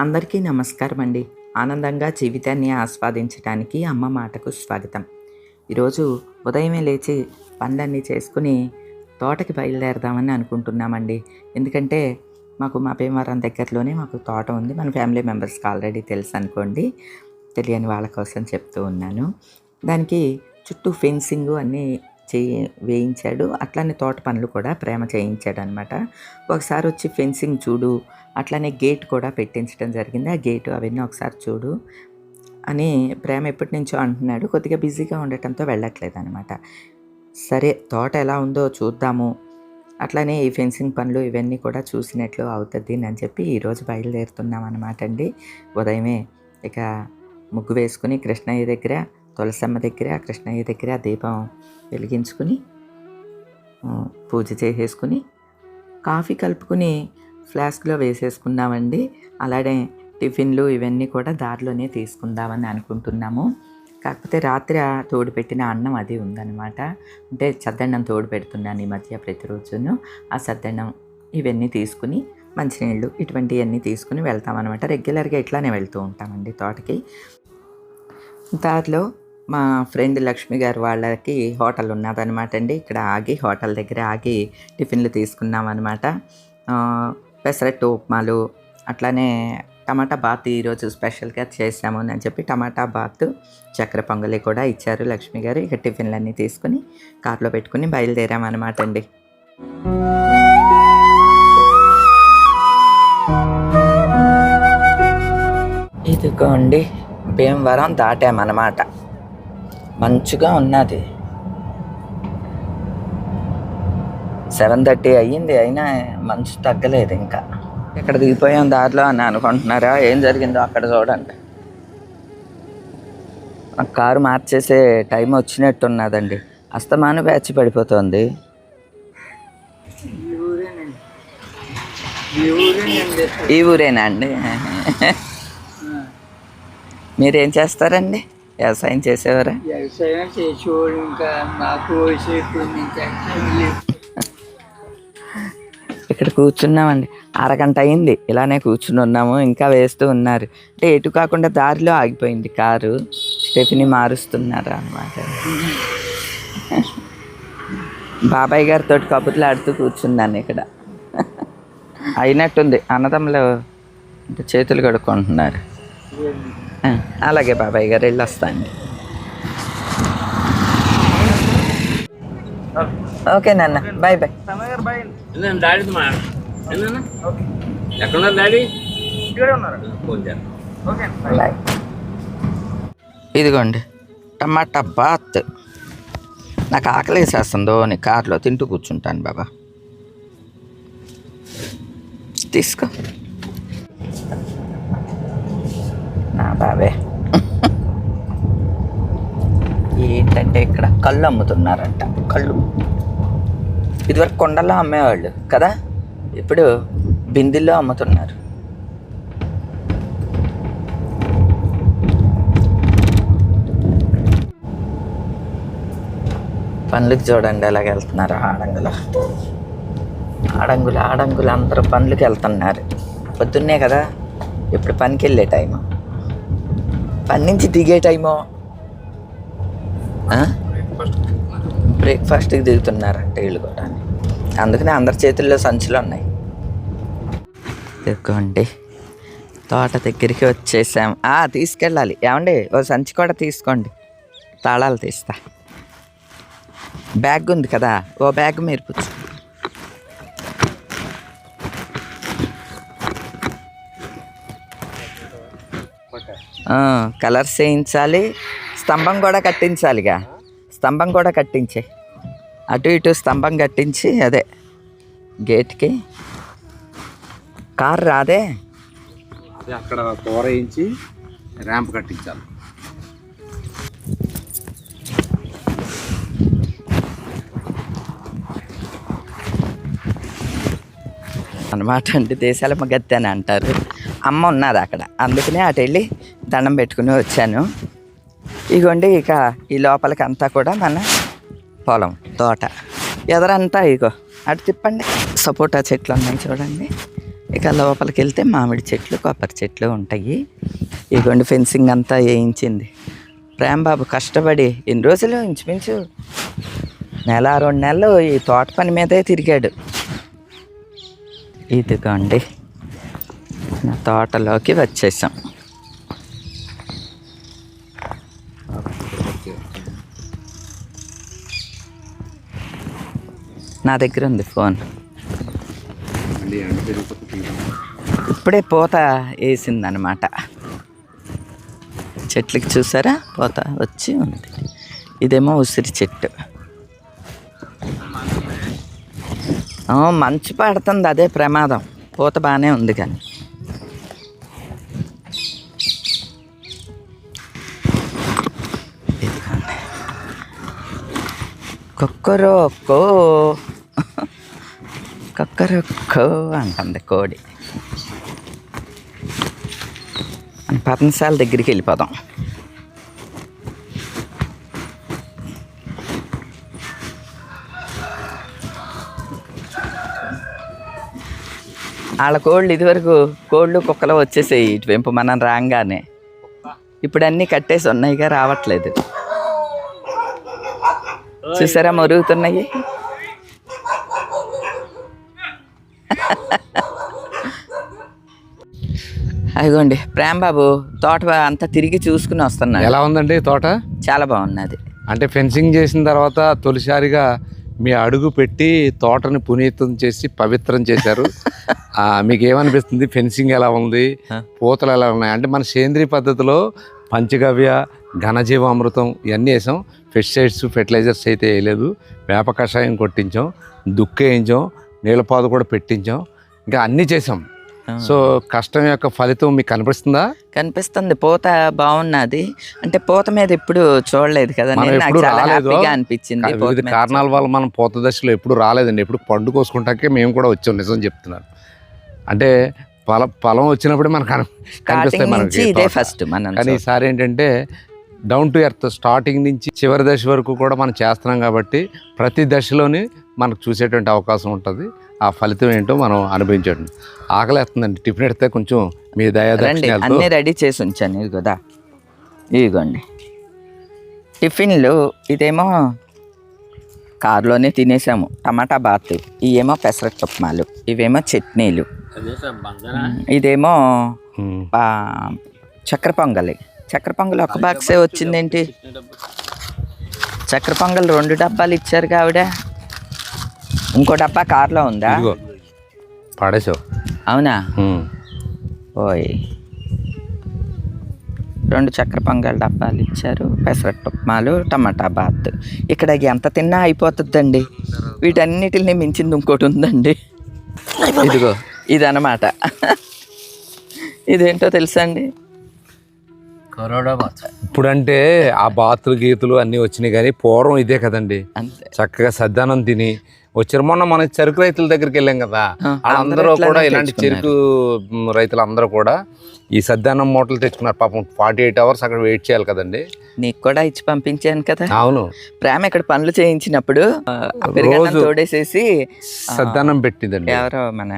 అందరికీ నమస్కారం అండి ఆనందంగా జీవితాన్ని ఆస్వాదించడానికి అమ్మ మాటకు స్వాగతం. ఈరోజు ఉదయమే లేచి పనులన్నీ చేసుకుని తోటకి బయలుదేరదామని అనుకుంటున్నామండి. ఎందుకంటే మాకు మా భీమవరం దగ్గరలోనే మాకు తోట ఉంది. మన ఫ్యామిలీ మెంబర్స్కి ఆల్రెడీ తెలుసు అనుకోండి. తెలియని వాళ్ళ కోసం చెప్తూ ఉన్నాను. దానికి చుట్టూ ఫెన్సింగ్ అన్నీ చేయి వేయించాడు. అట్లానే తోట పనులు కూడా ప్రేమ చేయించాడు అనమాట ఒకసారి వచ్చి ఫెన్సింగ్ చూడు అట్లానే గేట్ కూడా పెట్టించడం జరిగింది. ఆ గేటు అవన్నీ ఒకసారి చూడు అని ప్రేమ ఎప్పటి నుంచో అంటున్నాడు. కొద్దిగా బిజీగా ఉండటంతో వెళ్ళట్లేదు అనమాట సరే తోట ఎలా ఉందో చూద్దాము. అట్లనే ఈ ఫెన్సింగ్ పనులు ఇవన్నీ కూడా చూసినట్లు అవుతుంది అని చెప్పి ఈరోజు బయలుదేరుతున్నాం అనమాట అండి. ఉదయమే ఇక ముగ్గు వేసుకుని కృష్ణయ్య దగ్గర తులసమ్మ దగ్గర కృష్ణయ్య దగ్గర దీపం వెలిగించుకుని పూజ చేసేసుకుని కాఫీ కలుపుకుని ఫ్లాస్క్లో వేసేసుకున్నామండి అలానే టిఫిన్లు ఇవన్నీ కూడా దారిలోనే తీసుకుందామని అనుకుంటున్నాము. కాకపోతే రాత్రి ఆ తోడు పెట్టిన అన్నం అది ఉందన్నమాట. అంటే చద్దన్నం తోడు పెడుతున్నాను ఈ మధ్య ప్రతిరోజును. ఆ సద్దన్నం ఇవన్నీ తీసుకుని మంచినీళ్ళు ఇటువంటివన్నీ తీసుకుని వెళ్తామన్నమాట. రెగ్యులర్గా ఇట్లానే వెళ్తూ ఉంటామండి తోటకి. దారిలో మా ఫ్రెండ్ లక్ష్మి గారు వాళ్ళకి హోటల్ ఉన్నదనమాట అండి. ఇక్కడ ఆగి హోటల్ దగ్గర ఆగి టిఫిన్లు తీసుకున్నాం అనమాట పెసరట్టు ఉప్మాలు అట్లానే టమాటా బాత్ ఈరోజు స్పెషల్గా చేసాము అని చెప్పి టమాటా బాత్ చక్కెర పొంగలి కూడా ఇచ్చారు లక్ష్మి గారు. ఇక టిఫిన్లన్నీ తీసుకుని కార్లో పెట్టుకుని బయలుదేరామన్నమాట అండి. ఇదిగోండి భీమవరం దాటామన్నమాట. మంచుగా ఉన్నది. సెవెన్ థర్టీ అయ్యింది అయినా మంచు తగ్గలేదు ఇంకా. ఇక్కడ దిగిపోయాం దారిలో అని అనుకుంటున్నారా? ఏం జరిగిందో అక్కడ చూడండి. ఆ కారు మార్చేసే టైం వచ్చినట్టున్నదండి. అస్తమాను బ్యాచ్ పడిపోతుంది. ఈ ఊరేనా అండి? మీరేం చేస్తారండి? వ్యవసాయం చేసేవారా? వ్యవసాయం చేసేవాడు ఇంకా నాకు వయసు ఇక్కడ కూర్చున్నామండి. అరగంట అయింది. ఇలానే కూర్చుని ఉన్నాము. ఇంకా వేస్తూ ఉన్నారు. అంటే ఎటు కాకుండా దారిలో ఆగిపోయింది కారు. స్టెఫిని మారుస్తున్నారు అనమాట బాబాయ్ గారితో కబుర్లు ఆడుతూ కూర్చున్నాను ఇక్కడ. అయినట్టుంది. అన్నదమ్ములు చేతులు కడుక్కుంటున్నారు. అలాగే బాబాయ్ గారు వెళ్ళొస్తాండి. ఓకే నాన్న బాయ్ బాయ్. ఇదిగోండి టమాటా బాత్. నాకు ఆకలి వేసేస్తుందో అని కార్లో తింటూ కూర్చుంటాను బాబా. తీసుకో నా బాబే. ఏంటంటే ఇక్కడ కళ్ళు అమ్ముతున్నారంట కళ్ళు. ఇదివరకు కొండల్లో అమ్మేవాళ్ళు కదా? ఇప్పుడు బిందెల్లో అమ్ముతున్నారు. పనులకు చూడండి ఎలాగ వెళ్తున్నారు. ఆడంగులు. ఆడంగులు ఆడంగులు అందరూ పనులకు వెళ్తున్నారు. పొద్దున్నే కదా? ఇప్పుడు పనికి వెళ్ళే టైము. పని నుంచి దిగే టైము? బ్రేక్ఫాస్ట్కి దిగుతున్నారంట వీళ్ళు కూడా. అందుకనే అందరి చేతుల్లో సంచులు ఉన్నాయి. ఇదిగోండి. తోట దగ్గరికి వచ్చేసాం. ఆ, తీసుకెళ్ళాలి. ఏమండి? ఓ సంచి కూడా తీసుకోండి. తాళాలు తీస్తా. బ్యాగ్ ఉంది కదా? ఓ బ్యాగ్ మీరు పుచ్చు కలర్స్ వేయించాలి. స్తంభం కూడా కట్టించాలిగా. స్తంభం కూడా కట్టించే. అటు ఇటు స్తంభం కట్టించి అదే గేట్కి. కార్ రాదే? అక్కడ కూర వేయించి ర్యాంప్ కట్టించాలి. అనమాట అండి దేశాలమ్మ గత్తి అని అంటారు. అమ్మ ఉన్నది అక్కడ. అందుకనే అటు వెళ్ళి దండం పెట్టుకుని వచ్చాను. ఇగోండి ఇక ఈ లోపలికి అంతా కూడా మన పొలం తోట. ఎదరంతా ఇగో అటు తిప్పండి. సపోటా చెట్లు ఉన్నాయి చూడండి. ఇక లోపలికి వెళ్తే మామిడి చెట్లు కొబ్బరి చెట్లు ఉంటాయి. ఇగోండి ఫెన్సింగ్ అంతా వేయించింది. ప్రేమబాబు కష్టపడి ఎన్ని రోజులు ఇంచుమించు నెల రెండు నెలలు ఈ తోట పని మీదే తిరిగాడు. ఇదిగోండి నా తోటలోకి వచ్చేసాం. నా దగ్గర ఉంది ఫోన్. ఇప్పుడే పూత వేసిందనమాట. చెట్లకి చూసారా? పూత వచ్చి ఉంది. ఇదేమో ఉసిరి చెట్టు. మంచు పడుతుంది అదే ప్రమాదం. పూత బాగానే ఉంది కానీ. ఇదిగోండి. కొక్కరొక్కో కక్కరొక్కో అంటుంది కోడి పతనశాల పర్ణశాల దగ్గరికి వెళ్ళిపోదాం వాళ్ళ కోళ్ళు ఇదివరకు కోళ్ళు కుక్కలు వచ్చేసాయి ఇటువైపు మనం రాగానే ఇప్పుడు అన్నీ కట్టేసి ఉన్నాయిగా రావట్లేదు చూసారా మరుగుతున్నాయి అదిగోండి ప్రేమ్ బాబు తోట అంతా తిరిగి చూసుకుని వస్తున్నాడు. ఎలా ఉందండి తోట? చాలా బాగున్నది అంటే ఫెన్సింగ్ చేసిన తర్వాత తొలిసారిగా మీ అడుగు పెట్టి తోటని పునీతం చేసి పవిత్రం చేశారు. మీకు ఏమనిపిస్తుంది ఫెన్సింగ్ ఎలా ఉంది? పూతలు ఎలా ఉన్నాయి? అంటే మన సేంద్రియ పద్ధతిలో పంచగవ్య ఘనజీవామృతం ఇవన్నీ వేసాం. పెస్టిసైడ్స్ ఫెర్టిలైజర్స్ అయితే వేయలేదు. వేప కషాయం కొట్టించాం. దుక్కేయించాం. నీళ్ళపాదు కూడా పెట్టించాం. ఇంకా అన్నీ చేసాం. సో కష్టం యొక్క ఫలితం మీకు కనిపిస్తుందా? కనిపిస్తుంది. పూత బాగున్నది అంటే పూత మీద ఎప్పుడు చూడలేదు కదా అనిపించింది వివిధ కారణాల వల్ల మనం పూత దశలో ఎప్పుడు రాలేదండి. ఎప్పుడు పండు కోసుకుంటాకే మేము కూడా వచ్చాం నిజం చెప్తున్నాను. అంటే ఫల ఫలం వచ్చినప్పుడే మనకు కన- కనిపిస్తాయి స్టార్టింగ్ నుంచి మనకి ఇదే. ఫస్ట్ మనం కానీ ఈసారి ఏంటంటే డౌన్ టు ఎర్త్ స్టార్టింగ్ నుంచి చివరి దశ వరకు కూడా మనం చేస్తున్నాం కాబట్టి ప్రతి దశలోని మనకు చూసేటువంటి అవకాశం ఉంటుంది. ఆ ఫలితం ఏంటో మనం అనుభవించండి. ఆకలి వేస్తుందండి టిఫిన్ ఎడితే కొంచెం మీ రండి దయాదక్షిణాలతో అన్నీ రెడీ చేసి ఉంచాను. ఇదిగోదా ఇదిగోండి. టిఫిన్లు ఇదేమో కారులోనే తినేసాము. టమాటా బాత్ ఇవేమో పెసరట్టు ఉప్మాలు ఇవేమో చట్నీలు. ఇదేమో ఉమ్. చక్కెర పొంగలి. చక్కెర పొంగల్ ఒక బాక్సే వచ్చిందేంటి? చక్కెర పొంగల్ రెండు డబ్బాలు ఇచ్చారు ఆవిడ. ఇంకో డబ్బా కార్లో ఉందా? ఇదిగో పడేసావు అవునా. ఓయ్. రెండు చక్కెర పొంగల్ డబ్బాలు ఇచ్చారు పెసరట్టు ఉప్మాలు టమాటా బాత్. ఇక్కడ ఎంత తిన్నా అయిపోతుందండి. వీటన్నిటిని మించింది ఇంకోటి ఉందండి. ఇదిగో. ఇదన్నమాట. ఇదేంటో తెలుసా అండి? ఇప్పుడంటే ఆ బాతులు గీతులు అన్నీ వచ్చినాయి కానీ పూర్వం ఇదే కదండి. అంతే. చక్కగా సద్దానం తిని వచ్చారు మొన్న మన చెరుకు రైతుల దగ్గరికి వెళ్ళాం కదా వాళ్ళందరూ అందరూ కూడా ఇలాంటి. చెరుకు రైతులు అందరూ కూడా ఈ సద్దానం మూటలు తెచ్చుకున్నారు. పాపం ఫార్టీ ఎయిట్ అవర్స్ అక్కడ వెయిట్ చేయాలి కదండి. నీకు కూడా ఇచ్చి పంపించాను కదా. అవును. ప్రేమ ఇక్కడ పనులు చేయించినప్పుడు తోడేసేసి సద్దానం పెట్టిందండి. ఎవరో మన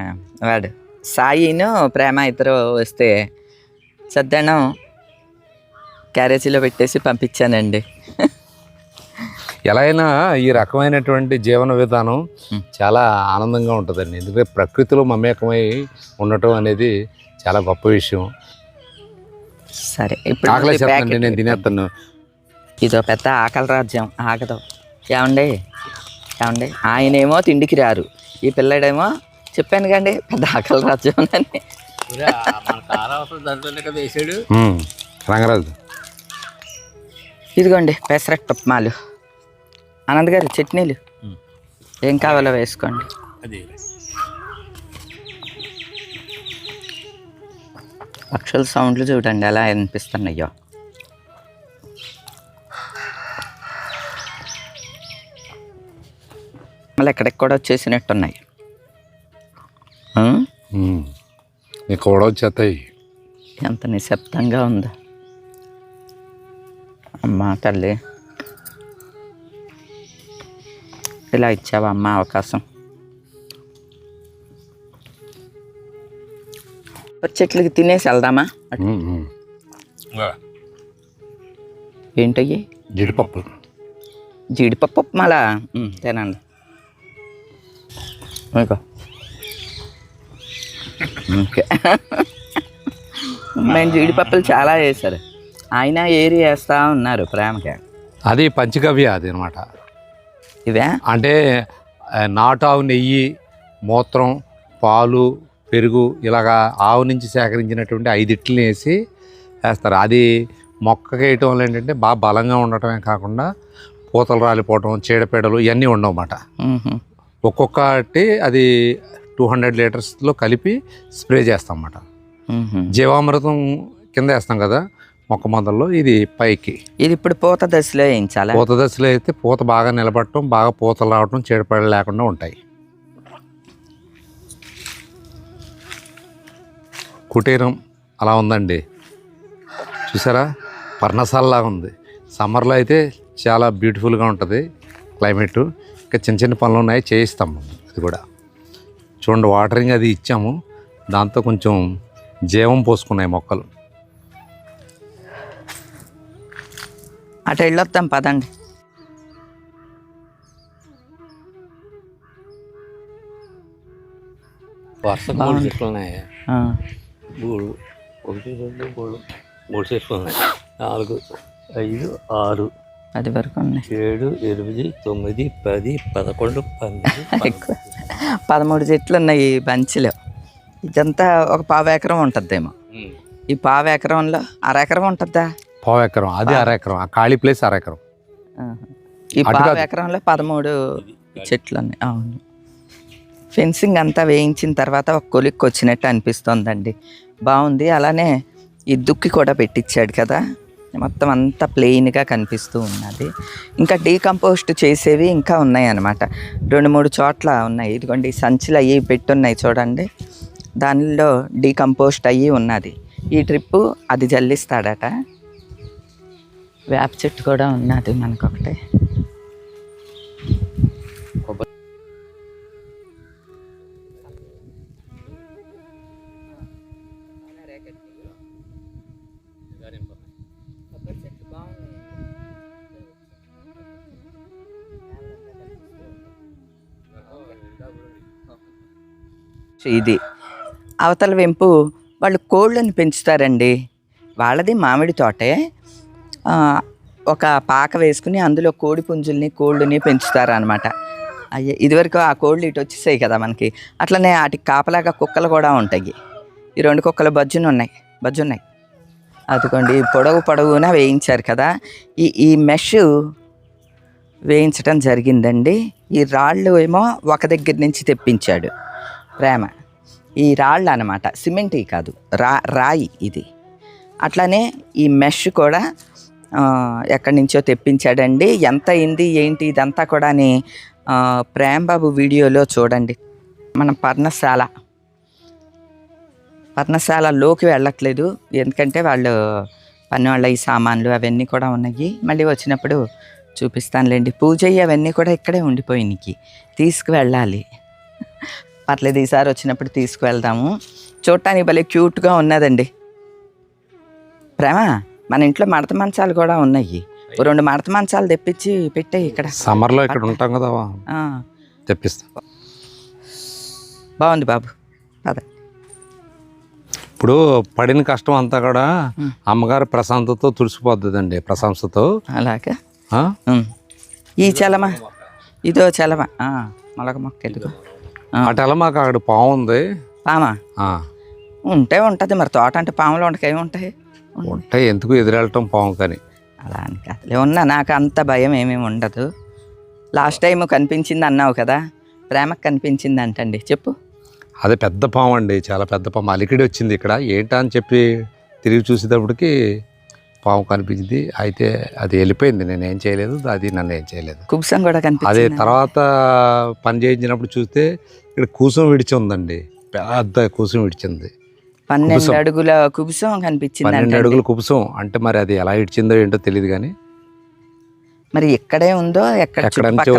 వాడు సాయిను ప్రేమ ఇద్దరు వస్తే సద్దనం క్యారేజీలో పెట్టేసి పంపించానండి. ఎలా అయినా ఈ రకమైనటువంటి జీవన విధానం చాలా ఆనందంగా ఉంటుందండి. ఎందుకంటే ప్రకృతిలో మమేకమై ఉండటం అనేది చాలా గొప్ప విషయం. సరే ఇప్పుడు ఆకలి చెప్పండి ప్యాకెట్ నేను తినేస్తాను. ఇదో పెద్ద ఆకలి రాజ్యం ఆగదు. ఏమండి? ఏమండి? ఆయనేమో తిండికి రారు. ఈ పిల్లడేమో చెప్పాను కండి పెద్ద ఆకలి రాజ్యం అని. రంగరాజు. ఇదిగోండి పెసరట్టు ఉప్మాలు. ఆనంద్ గారు చట్నీలు? ఏం కావాలో వేసుకోండి. పక్షుల సౌండ్లు చూడండి ఎలా అనిపిస్తున్నాయో మళ్ళీ ఎక్కడికి కూడా వచ్చేసినట్టున్నాయి. నీకు కూడా వచ్చేస్తాయి. ఎంత నిశ్శబ్దంగా ఉందో. అమ్మా తల్లి. ఇలా ఇచ్చావా అమ్మ అవకాశం? చెట్లకి తినేసి వెళ్దామా. ఏంటయ్యి? జీడిపప్పు. జీడిపప్పు మళ్ళా తినండి. ఇంకా ఓకే. మేము జీడిపప్పులు చాలా వేశారు. ఆయన ఏరి వేస్తూ ఉన్నారు ప్రేమకి. అది పంచగవ్య అది అనమాట ఇవే అంటే ఆ, నాటు ఆవు నెయ్యి మూత్రం పాలు పెరుగు ఇలాగా ఆవు నుంచి సేకరించినటువంటి ఐదిట్లని వేసి వేస్తారు అది మొక్కకి వేయటం వల్ల ఏంటంటే బాగా బలంగా ఉండటమే కాకుండా పూతలు రాలిపోవటం చీడపీడలు ఇవన్నీ ఉండవన్నమాట. ఒక్కొక్కటి అది టూ హండ్రెడ్ లీటర్స్లో కలిపి స్ప్రే చేస్తాం అన్నమాట. జీవామృతం కింద వేస్తాం కదా మొక్క మొదల్లో ఇది పైకి. ఇది ఇప్పుడు పూత దశలో వేయించాలా? పూత దశలో అయితే పూత బాగా నిలబడటం బాగా పూతలు రావటం చీడపీడలు లేకుండా ఉంటాయి. కుటీరం అలా ఉందండి. చూసారా? పర్ణశాలలాగా ఉంది. సమ్మర్లో అయితే చాలా బ్యూటిఫుల్గా ఉంటుంది క్లైమేట్. ఇంకా చిన్న చిన్న పనులు ఉన్నాయి చేయిస్తాం అది కూడా. చూడండి వాటరింగ్ అది ఇచ్చాము. దాంతో కొంచెం జీవం పోసుకున్నాయి మొక్కలు. అటు వెళ్ళొద్దాం పదండి. వరుస మూడు చెట్లు ఉన్నాయి. మూడు ఒకటి రెండు మూడు మూడు చెట్లు ఉన్నాయి నాలుగు ఐదు ఆరు వరకు ఏడు ఎనిమిది తొమ్మిది పది పదకొండు పన్నెండు పదమూడు చెట్లు ఉన్నాయి ఈ బంచిలో. ఇదంతా ఒక పావు ఎకరం ఉంటుందేమో. ఈ పావు ఎకరంలో అర ఎకరం ఉంటుందా పావు ఎకరం అది అర ఎకరం ఆ ఖాళీ ప్లేస్ అర ఎకరం. ఈ పావు. ఎకరంలో పదమూడు చెట్లు ఉన్నాయి అవును. ఫెన్సింగ్ అంతా వేయించిన తర్వాత ఒక కొలిక్కి వచ్చినట్టు అనిపిస్తోందండి. బాగుంది. అలానే ఈ దుక్కి కూడా పెట్టించాడు కదా. మొత్తం అంతా ప్లెయిన్గా కనిపిస్తూ ఉన్నది. ఇంకా డీకంపోస్ట్ చేసేవి ఇంకా ఉన్నాయి అన్నమాట రెండు మూడు చోట్ల ఉన్నాయి. ఇదిగోండి ఈ సంచులు అయ్యి పెట్టున్నాయి చూడండి. దానిలో డీకంపోస్ట్ అయ్యి ఉన్నది. ఈ ట్రిప్పు అది జల్లిస్తాడట. వేప చెట్టు కూడా ఉన్నది మనకొకటి. ఇది. అవతల వెంపు వాళ్ళు కోళ్ళని పెంచుతారండి. వాళ్ళది మామిడి తోటే. ఒక పాక వేసుకుని అందులో కోడి పుంజుల్ని కోళ్ళని పెంచుతారనమాట అయ్యే ఇదివరకు ఆ కోళ్ళు ఇటు వచ్చేసాయి కదా మనకి. అట్లనే వాటికి కాపలాగా కుక్కలు కూడా ఉంటాయి. ఈ రెండు కుక్కలు బజ్జును ఉన్నాయి బజ్జున్నాయి. అదిగోండి పొడవు పొడవున వేయించారు కదా. ఈ ఈ మెష్ వేయించటం జరిగిందండి. ఈ రాళ్ళు ఏమో ఒక దగ్గర నుంచి తెప్పించాడు ప్రేమ. ఈ రాళ్ళు అనమాట సిమెంట్ కాదు రా రాయి ఇది. అట్లానే ఈ మెష్ కూడా ఎక్కడి నుంచో తెప్పించాడండి. ఎంత అయింది ఏంటి ఇదంతా కూడా అని ప్రేమబాబు వీడియోలో చూడండి. మన పర్ణశాల. పర్ణశాలలోకి వెళ్ళట్లేదు. ఎందుకంటే వాళ్ళు పనివాళ్ళ ఈ సామాన్లు అవన్నీ కూడా ఉన్నాయి. మళ్ళీ వచ్చినప్పుడు చూపిస్తానులేండి. పూజ అవన్నీ కూడా ఇక్కడే ఉండిపోయినాయి తీసుకువెళ్ళాలి. పర్లేదు ఈసారి వచ్చినప్పుడు తీసుకువెళ్దాము. చూడటానికి భలే క్యూట్గా ఉన్నదండి. ప్రేమ? మన ఇంట్లో మడత మంచాలు కూడా ఉన్నాయి. రెండు మడత మంచాలు తెప్పించి పెట్టే ఇక్కడ. సమ్మర్లో ఇక్కడ ఉంటాం కదా తెప్పిస్తాం. బాగుంది బాబు. పద. ఇప్పుడు పడిన కష్టం అంతా కూడా. అమ్మగారి ప్రశాంతతో తుడిసిపోతుందండి ప్రశంసతో. అలాగా. ఈ చలమ. ఇదో చలమ. మొలక మొక్క ఎదుగు ఆ, అక్కడ పాము ఉంది పామా? ఉంటే ఉంటుంది మరి. తోట అంటే పాములు ఉండక ఉంటాయి ఉంటాయి ఎందుకు ఎదురెళ్ళటం పాము కానీ. అలా అని కాదులే ఉన్నా నాకు అంత భయం ఏమీ ఉండదు. లాస్ట్ టైం కనిపించింది అన్నావు కదా ప్రేమకు కనిపించింది అంటండి. చెప్పు. అదే పెద్ద పాము అండి చాలా పెద్ద పాము. అలికిడి వచ్చింది ఇక్కడ. ఏంటా అని చెప్పి తిరిగి చూసేటప్పటికి పాము కనిపించింది. అయితే అది వెళ్ళిపోయింది. నేను ఏం చేయలేదు. అది నన్ను ఏం చేయలేదు. కుబ్సం కూడా అదే కనిపించింది తర్వాత పని చేయించినప్పుడు చూస్తే ఇక్కడ కూసం విడిచి ఉందండి. పెద్ద కూసం విడిచింది. పన్నెండు. అడుగుల కుబుసం కనిపించింది పన్నెండు. అడుగుల కుబుసం. అంటే మరి అది ఎలా ఇడిచిందో ఏంటో తెలియదు కానీ. మరి ఎక్కడే ఉందో ఎక్కడ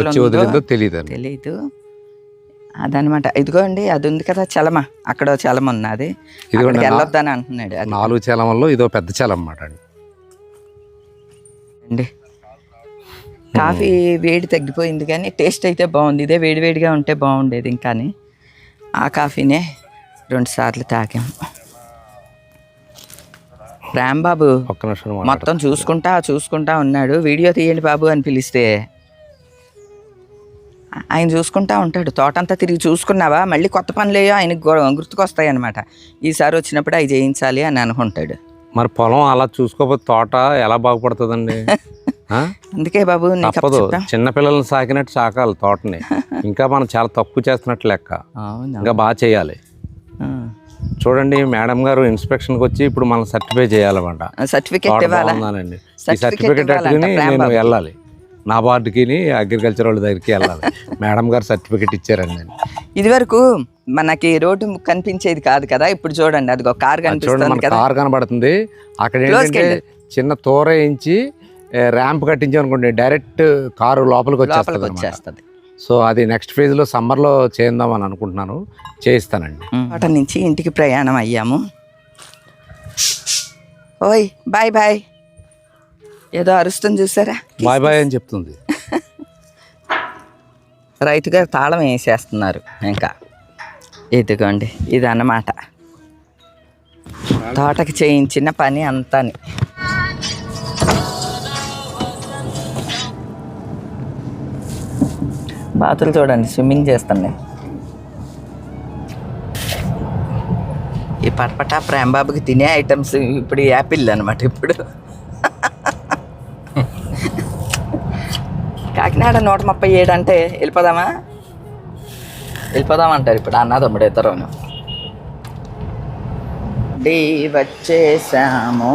వచ్చి వదిలిందో తెలియదు తెలీదు. అదనమాట ఇదిగోండి అది ఉంది కదా చలమ. అక్కడ చలమ ఉన్నది. ఇదిగోండి వెళ్ళొద్దని అంటున్నాడు. అది నాలుగు చలమల్లో ఇదో పెద్ద చలం అన్నమాట అండి. కాఫీ వేడి తగ్గిపోయింది కానీ టేస్ట్ అయితే బాగుంది. ఇదే వేడివేడిగా ఉంటే బాగుండేది ఇంకాని ఆ కాఫీనే రెండు సార్లు తాగాం రాంబాబు ఒక్క నిమిషం మొత్తం చూసుకుంటా చూసుకుంటా ఉన్నాడు. వీడియో తీయండి బాబు అని పిలిస్తే. ఆయన చూసుకుంటా ఉంటాడు. తోటంతా తిరిగి చూసుకున్నావా? మళ్ళీ కొత్త పనులేయో ఆయనకు గుర్తుకొస్తాయి అనమాట ఈసారి వచ్చినప్పుడు అవి చేయించాలి అని అనుకుంటాడు. మరి పొలం అలా చూసుకోకపోతే తోట ఎలా బాగుపడుతుందండి? అందుకే బాబు తప్పదు. చెప్పాం చిన్న పిల్లల్ని సాకినట్టు సాకాలి తోటని. ఇంకా మనం చాలా తక్కువ చేస్తున్నట్టు లెక్క. ఇంకా బాగా చేయాలి. చూడండి మేడం గారు ఇన్స్పెక్షన్కి వచ్చి ఇప్పుడు మనం సర్టిఫై చేయాలన్నమాట. సర్టిఫికెట్ తోట ఇవ్వాలా? బాగుందానండి ఈ సర్టిఫికెట్ అట్టుకుని నేను. వెళ్ళాలి. నా వార్డుకి అగ్రికల్చర్ వాళ్ళ దగ్గరికి వెళ్ళాలి. మేడం గారు సర్టిఫికెట్ ఇచ్చారండి ఇది వరకు మనకి రోడ్డు కనిపించేది కాదు కదా ఇప్పుడు చూడండి అది ఒక కార్ కనిపిస్తుంది కార్ కనబడుతుంది. అక్కడ ఏంటంటే. చిన్న తోర వేయించి ర్యాంప్ కట్టించాం అనుకోండి డైరెక్ట్ కారు లోపలికి వచ్చేస్తుంది. సో అది నెక్స్ట్ ఫేజ్లో సమ్మర్లో చేద్దాం అని అనుకుంటున్నాను. చేయిస్తానండి. తోట నుంచి ఇంటికి ప్రయాణం అయ్యాము. ఓయ్ బాయ్ బాయ్. ఏదో అరుస్తుంది చూసారా? బాయ్ బాయ్ అని చెప్తుంది. రైతు గారు తాళం వేసేస్తున్నారు ఇంకా. ఇదిగోండి ఇది అన్నమాట తోటకి చేయించిన పని అంతాని. బాతులు చూడండి స్విమ్మింగ్ చేస్తున్నాయి ఈ పటపట ప్రేమబాబుకి తినే ఐటమ్స్ ఇప్పుడు యాపిల్ అనమాట ఇప్పుడు. కాకినాడ నూట ముప్పై ఏడు అంటే వెళ్ళిపోదామా? వెళ్ళిపోదామంటారు ఇప్పుడు అన్నదమ్ముడు ఇద్దరును డి వచ్చేసాము.